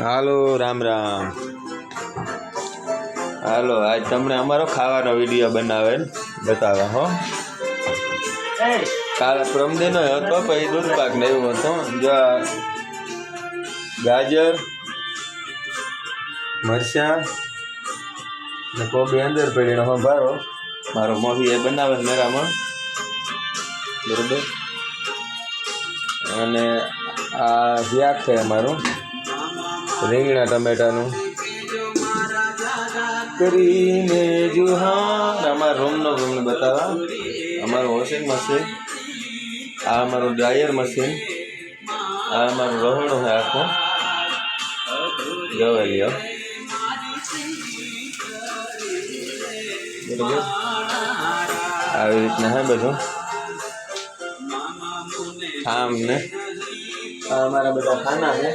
હાલો રામ રામ. હાલો આજ તમને અમારો ખાવાનો વીડિયો બનાવે બતાવે હો. કાલે પ્રમદિનો હતો પછી દૂધ પાક ને એવું હતો. જો ગાજર મરચાં ને કોબી અંદર પડીને ભારો મારો મોહી એ બનાવે મેરામાં. બરોબર? અને આ શાક છે અમારું રીંગણા ટમેટાનું. કરીને જુહાર અમારા રૂમનો રૂમને બતાવવા. અમારું વોશિંગ મશીન આ અમારું ડ્રાયર મશીન આ અમારું રહોણું છે આખો. જવા લ્યો. બરોબર? આવી રીતના હે બધું. હા અમને આ અમારા બધા ખાના છે.